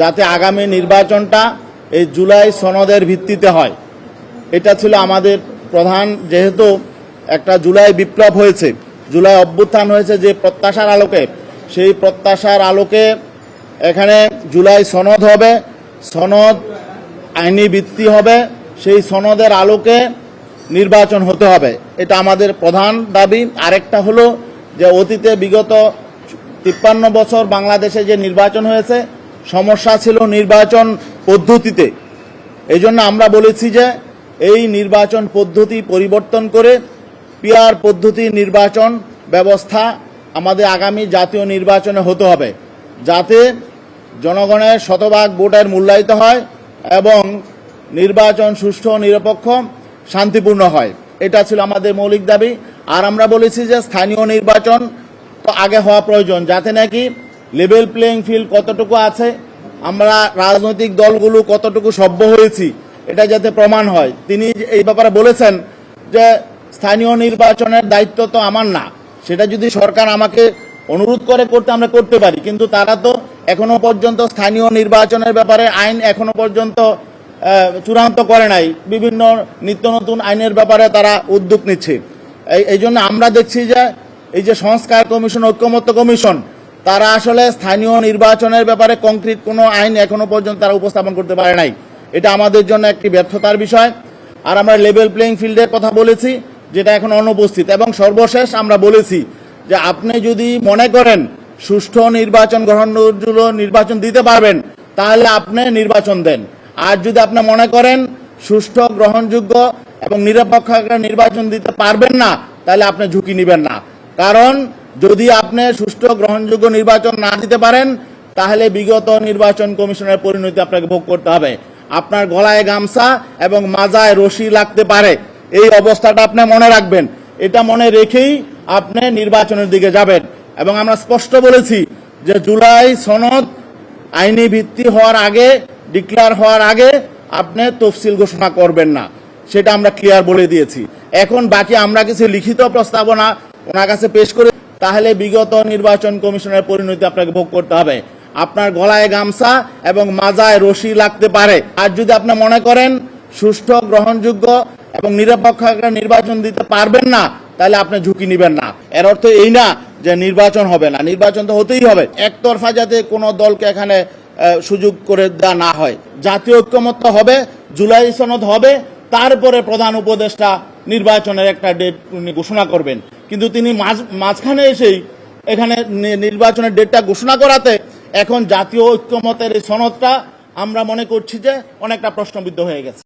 যাতে আগামী নির্বাচনটা এই জুলাই সনদের ভিত্তিতে হয়। এটা ছিল আমাদের প্রধান, যেহেতু একটা জুলাই বিপ্লব হয়েছে, জুলাই অভ্যুত্থান হয়েছে যে প্রত্যাশার আলোকে। সেই প্রত্যাশার আলোকে এখানে জুলাই সনদ হবে, সনদ আইনি ভিত্তি হবে, সেই সনদের আলোকে নির্বাচন হতে হবে। এটা আমাদের প্রধান দাবি। আরেকটা হলো যে অতীতে বিগত তিপ্পান্ন বছর বাংলাদেশে যে নির্বাচন হয়েছে সমস্যা ছিল নির্বাচন পদ্ধতিতে। এই জন্য আমরা বলেছি যে, এই নির্বাচন পদ্ধতি পরিবর্তন করে পিয়ার পদ্ধতি নির্বাচন ব্যবস্থা আমাদের আগামী জাতীয় নির্বাচনে হতে হবে। যাতে জনগণের শতভাগ ভোটের মূল্যায়িত হয় এবং নির্বাচন সুষ্ঠু নিরপেক্ষ, শান্তিপূর্ণ হয়। এটা ছিল আমাদের মৌলিক দাবি। আর আমরা বলেছি যে, স্থানীয় নির্বাচন তো আগে হওয়া প্রয়োজন। যাতে নাকি লেভেল প্লেইং ফিল্ড কতটুকু আছে, আমরা রাজনৈতিক দলগুলো কতটুকু সভ্য হয়েছি, এটা যাতে প্রমাণ হয়। তিনি এই ব্যাপারে বলেছেন যে স্থানীয় নির্বাচনের দায়িত্ব তো আমার না, সেটা যদি সরকার আমাকে অনুরোধ করে করতে আমরা করতে পারি, কিন্তু তারা তো এখনও পর্যন্ত স্থানীয় নির্বাচনের ব্যাপারে আইন এখনও পর্যন্ত চূড়ান্ত করে নাই, বিভিন্ন নিত্য নতুন আইনের ব্যাপারে তারা উদ্যোগ নিচ্ছে। এই জন্য আমরা দেখছি যে এই যে সংস্কার কমিশন, ঐক্যমত্য কমিশন তারা আসলে স্থানীয় নির্বাচনের ব্যাপারে কংক্রিট কোনো আইন এখনও পর্যন্ত তারা উপস্থাপন করতে পারে নাই। এটা আমাদের জন্য একটি ব্যর্থতার বিষয়। আর আমরা লেভেল প্লেইং ফিল্ডের কথা বলেছি, যেটা এখন অনুপস্থিত। এবং সর্বশেষ আমরা বলেছি যে আপনি যদি মনে করেন সুষ্ঠু নির্বাচন গ্রহণযোগ্য নির্বাচন দিতে পারবেন, তাহলে আপনি নির্বাচন দেন। আর যদি আপনি মনে করেন সুষ্ঠু, গ্রহণযোগ্য এবং নিরপেক্ষ নির্বাচন দিতে পারবেন না, তাহলে আপনি ঝুঁকি নেবেন না। কারণ যদি আপনি সুষ্ঠু গ্রহণযোগ্য নির্বাচন না দিতে পারেন, তাহলে বিগত নির্বাচন কমিশনের পরিণতি আপনাকে ভোগ করতে হবে। আপনার গলায় গামছা এবং মাজায় রশি লাগতে পারে। এই অবস্থাটা আপনি মনে রাখবেন। এটা মনে রেখেই আপনি নির্বাচনের দিকে যাবেন। এবং আমরা স্পষ্ট বলেছি যে জুলাই সনদ আইনি ভিত্তি হওয়ার আগে ডিক্লেয়ার হওয়ার আগে আপনি তফসিল ঘোষণা করবেন না। সেটা আমরা ক্লিয়ার বলে দিয়েছি। এখন বাকি আমরা কিছু লিখিত প্রস্তাবনা ওনার কাছে পেশ করে তাহলে বিগত নির্বাচন কমিশনের পরিণতি আপনাকে ভোগ করতে হবে। আপনার গলায় গামছা এবং মাজায় রশি লাগতে পারে। আর যদি আপনি মনে করেন সুষ্ঠু, গ্রহণযোগ্য এবং নিরপেক্ষ নির্বাচন দিতে পারবেন না, তাহলে আপনি ঝুঁকি নেবেন না। এর অর্থ এই না যে নির্বাচন হবে না। নির্বাচন তো হতেই হবে। একতরফা যাতে কোনো দলকে এখানে সুযোগ করে দেওয়া না হয়। জাতীয় ঐক্যমত্য হবে, জুলাই সনদ হবে, তারপরে প্রধান উপদেষ্টা নির্বাচনের একটা ডেট ঘোষণা করবেন। কিন্তু তিনি মাঝ- মাঝখানে এসেই এখানে নির্বাচনের ডেটটা ঘোষণা করাতে এখন জাতীয় ঐক্যমতের এই সনদটা আমরা মনে করছি যে অনেকটা প্রশ্নবিদ্ধ হয়ে গেছে।